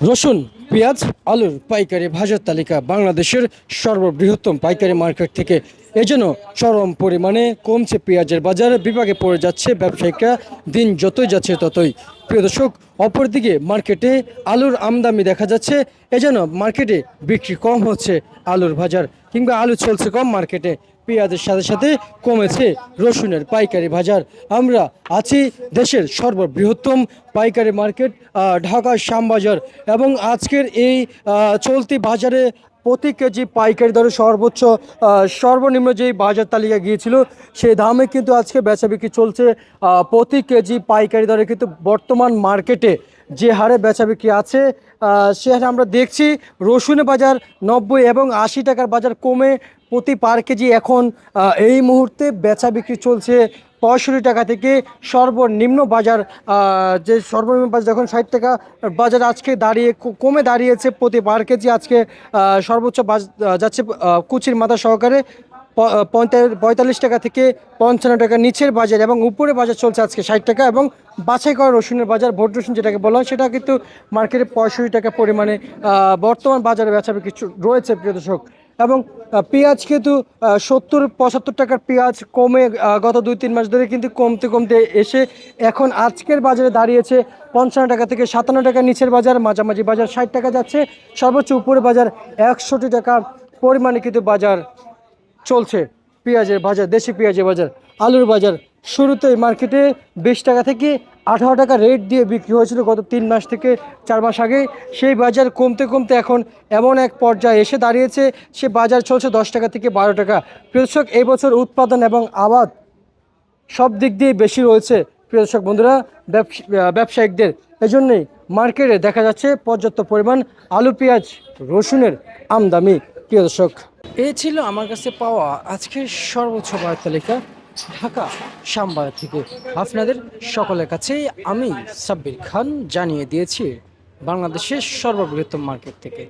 রসুন পেঁয়াজ আলুর পাইকারি ভাজার তালিকা বাংলাদেশের সর্ববৃহত্তম পাইকারি মার্কেট থেকে এজন্য চরম পরিমাণে কমছে পেঁয়াজের বাজার। বিভাগে পড়ে যাচ্ছে ব্যবসায়িকরা, দিন যতই যাচ্ছে ততই। প্রিয় দর্শক, অপরদিকে মার্কেটে আলুর আমদানি দেখা যাচ্ছে। এজন্য মার্কেটে বিক্রি কম হচ্ছে আলুর বাজার, কিংবা আলু চলছে কম মার্কেটে। পেঁয়াজের সাথে সাথে কমেছে রসুনের পাইকারি বাজার। আমরা আছি দেশের সর্ববৃহত্তম পাইকারি মার্কেট ঢাকার শ্যামবাজার। এবং আজকের এই চলতি বাজারে প্রতি কেজি পাইকারি দরে সর্বোচ্চ সর্বনিম্ন যেই বাজার তালিকা গিয়েছিল, সেই দামে কিন্তু আজকে বেচা বিক্রি চলছে। প্রতি কেজি পাইকারি দরে কিন্তু বর্তমান মার্কেটে যে হারে বেচা বিক্রি আছে সে হারে আমরা দেখছি রসুনের বাজার নব্বই এবং আশি টাকার বাজার কমে প্রতি পার কেজি এখন এই মুহূর্তে বেচা বিক্রি চলছে পঁয়ষট্টি টাকা থেকে সর্বনিম্ন বাজার যে সর্বনিম্ন বাজার যখন ষাট টাকা বাজার আজকে দাঁড়িয়ে কমে দাঁড়িয়েছে প্রতি পার কেজি আজকে সর্বোচ্চ যাচ্ছে কুচির মাথা সহকারে পঁয়তাল্লিশ টাকা থেকে পঞ্চান্ন টাকা নিচের বাজার এবং উপরে বাজার চলছে আজকে ষাট টাকা এবং বাছাই করা রসুনের বাজার, ভোট রসুন যেটাকে বলা হয় সেটা কিন্তু মার্কেটে পঁয়ষট্টি টাকা পরিমাণে বর্তমান বাজারে বেচা চু- রয়েছে প্রিয় দর্শক। এবং পেঁয়াজ কিন্তু সত্তর, পঁচাত্তর টাকার পেঁয়াজ কমে গত দুই, তিন মাস ধরে কিন্তু কমতে কমতে এসে এখন আজকের বাজারে দাঁড়িয়েছে পঞ্চান্ন টাকা থেকে সাতান্ন টাকা নিচের বাজার, মাঝামাঝি বাজার ষাট টাকা যাচ্ছে, সর্বোচ্চ উপরে বাজার একষট্টি টাকা পরিমাণে কিন্তু বাজার চলছে, পেঁয়াজের বাজার, দেশি পেঁয়াজের বাজার, আলুর বাজার শুরুতেই মার্কেটে বিশ টাকা থেকে আঠারো টাকা রেট দিয়ে বিক্রি হয়েছিল গত তিন মাস থেকে চার মাস আগে। সেই বাজার কমতে কমতে এখন এমন এক পর্যায়ে এসে দাঁড়িয়েছে, সে বাজার চলছে দশ টাকা থেকে বারো টাকা। কৃষক এই বছর উৎপাদন এবং আবাদ সব দিক দিয়ে বেশি রয়েছে। প্রিয় বন্ধুরা ব্যবসায়িকদের। এজন্যই মার্কেটে দেখা যাচ্ছে পর্যাপ্ত পরিমাণ আলু, পেঁয়াজ, রসুনের আমদামি প্রিয় এ ছিল আমার কাছে পাওয়া আজকের সর্বোচ্চ বাজার তালিকা। ঢাকা শ্যামবাজার থেকে আপনাদের সকলের কাছে আমি সাব্বির খান জানিয়ে দিয়েছি বাংলাদেশের সর্ববৃহত্তম মার্কেট থেকে।